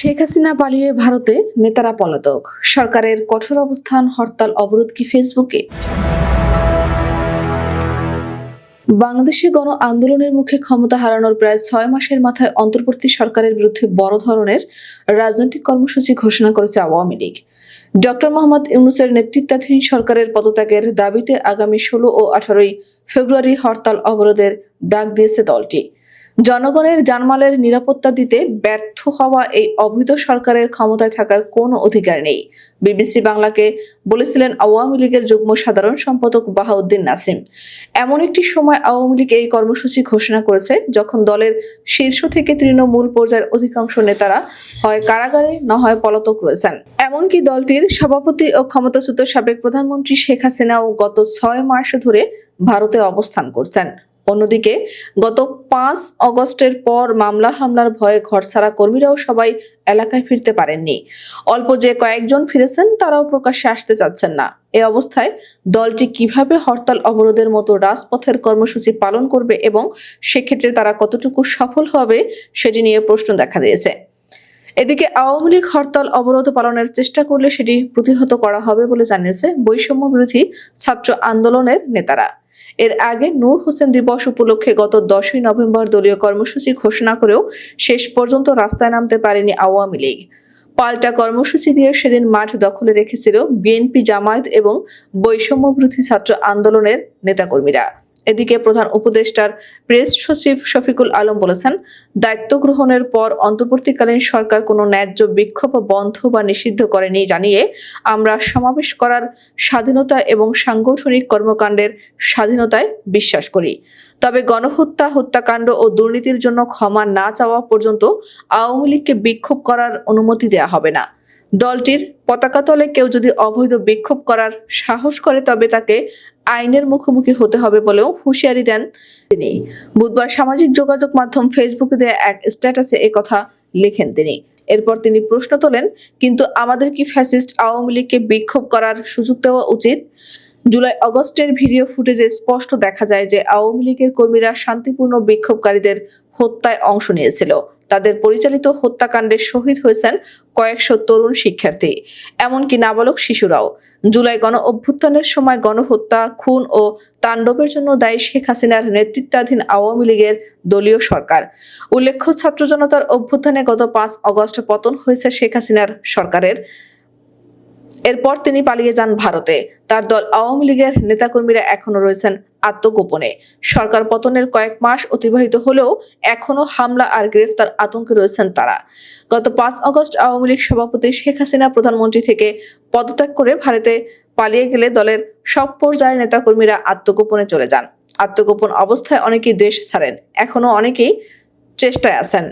শেখ হাসিনা পালিয়ে ভারতে নেতারা পলাতক। সরকারের কঠোর অবস্থান, হরতাল, অবরোধ কি ফেসবুকে? বাংলাদেশে গণ আন্দোলনের মুখে ক্ষমতা হারানোর প্রায় ছয় মাসের মাথায় অন্তর্বর্তী সরকারের বিরুদ্ধে বড় ধরনের রাজনৈতিক কর্মসূচি ঘোষণা করেছে আওয়ামী লীগ। ডক্টর মোহাম্মদ ইউনুসের নেতৃত্বাধীন সরকারের পদত্যাগের দাবিতে আগামী ষোলো ও আঠারোই ফেব্রুয়ারি হরতাল, অবরোধের ডাক দিয়েছে দলটি। জনগণের জানমালের নিরাপত্তা দিতে ব্যর্থ হওয়া এই অবৈধ সরকারের ক্ষমতায় থাকার কোনো অধিকার নেই। বিবিসি বাংলাকে বলেছিলেন আওয়ামী লীগের যুগ্ম সাধারণ সম্পাদক বাহাউদ্দিন নাসিম। এমন একটি সময় আওয়ামী লীগ এই কর্মসূচি ঘোষণা করেছে যখন দলের শীর্ষ থেকে তৃণমূল পর্যায়ের অধিকাংশ নেতারা হয় কারাগারে, না হয় পলাতক রয়েছেন। এমনকি দলটির সভাপতি ও ক্ষমতাচ্যুত সাবেক প্রধানমন্ত্রী শেখ হাসিনাও গত ছয় মাস ধরে ভারতে অবস্থান করছেন। অন্যদিকে, গত পাঁচ অগস্টের পর মামলা হামলার ভয়ে ঘরছাড়া কর্মীরাও সবাই এলাকায় ফিরতে পারেননি। অল্প যে কয়েকজন ফিরেছেন, তারাও প্রকাশ্যে আসতে চাচ্ছেন না। এ অবস্থায় দলটি কীভাবে হরতাল অবরোধের মতো রাজপথের কর্মসূচি পালন করবে এবং সেক্ষেত্রে তারা কতটুকু সফল হবে, সেটি নিয়ে প্রশ্ন দেখা দিয়েছে। এদিকে আওয়ামী লীগ হরতাল অবরোধ পালনের চেষ্টা করলে সেটি প্রতিহত করা হবে বলে জানিয়েছে বৈষম্য বিরোধী ছাত্র আন্দোলনের নেতারা। এর আগে নূর হোসেন দিবস উপলক্ষে গত দশই নভেম্বর দলীয় কর্মসূচি ঘোষণা করেও শেষ পর্যন্ত রাস্তায় নামতে পারেনি আওয়ামী লীগ। পাল্টা কর্মসূচি দিয়ে সেদিন মাঠ দখলে রেখেছিল বিএনপি জামায়াত এবং বৈষম্যবিরোধী ছাত্র আন্দোলনের নেতাকর্মীরা। এদিকে প্রধান উপদেষ্টার প্রেস সচিব শফিকুল আলম বলেছেন, দায়িত্ব গ্রহণের পর অন্তর্বর্তীকালীন সরকার কোনো ন্যায্য বিক্ষোভ বন্ধ বা নিষিদ্ধ করেনি জানিয়ে আমরা সমাবেশ করার স্বাধীনতা এবং সাংগঠনিক কর্মকাণ্ডের স্বাধীনতায় বিশ্বাস করি। তবে গণহত্যা, হত্যাকাণ্ড ও দুর্নীতির জন্য ক্ষমা না চাওয়া পর্যন্ত আওয়ামী লীগকে বিক্ষোভ করার অনুমতি দেওয়া হবে না। দলটির পতাকা তলে কেউ যদি অবৈধ বিক্ষোভ করার সাহস করে, তবে তাকে আইনের মুখোমুখি হতে হবে বলেও হুঁশিয়ারি দেন তিনি। বুধবার সামাজিক যোগাযোগ মাধ্যম ফেসবুকে দেয়া এক স্ট্যাটাসে কথা লেখেন তিনি। এরপর তিনি প্রশ্ন তোলেন, কিন্তু আমাদের কি ফ্যাসিস্ট আওয়ামী লীগকে বিক্ষোভ করার সুযোগ দেওয়া উচিত? জুলাই অগস্টের ভিডিও ফুটেজে স্পষ্ট দেখা যায় যে আওয়ামী লীগের কর্মীরা শান্তিপূর্ণ বিক্ষোভকারীদের হত্যায় অংশ নিয়েছিল। তাদের পরিচালিত হত্যাকাণ্ডে শহীদ হয়েছেন কয়েকশো তরুণ শিক্ষার্থী, এমনকি নাবালক শিশুরাও। জুলাই গণ অভ্যুত্থানের সময় গণহত্যা, খুন ও তাণ্ডবের জন্য দায়ী শেখ হাসিনার নেতৃত্বাধীন আওয়ামী লীগের দলীয় সরকার। উল্লেখ্য, ছাত্র জনতার অভ্যুত্থানে গত পাঁচ অগস্ট পতন হয়েছে শেখ হাসিনার সরকারের। এরপর তিনি পালিয়ে যান ভারতে। তার দল আওয়ামী লীগের নেতাকর্মীরা এখনও রয়েছেন আত্মগোপনে। সরকার পতনের কয়েক মাস অতিবাহিত হলেও এখনও হামলা আর গ্রেফতার আতঙ্কে রয়েছেন তারা। গত পাঁচ আগস্ট আওয়ামী লীগ সভাপতি শেখ হাসিনা প্রধানমন্ত্রী থেকে পদত্যাগ করে ভারতে পালিয়ে গেলে দলের সব পর্যায়ের নেতাকর্মীরা আত্মগোপনে চলে যান। আত্মগোপন অবস্থায় অনেকেই দেশ ছাড়েন। এখনও অনেকেই চেষ্টায় আছেন।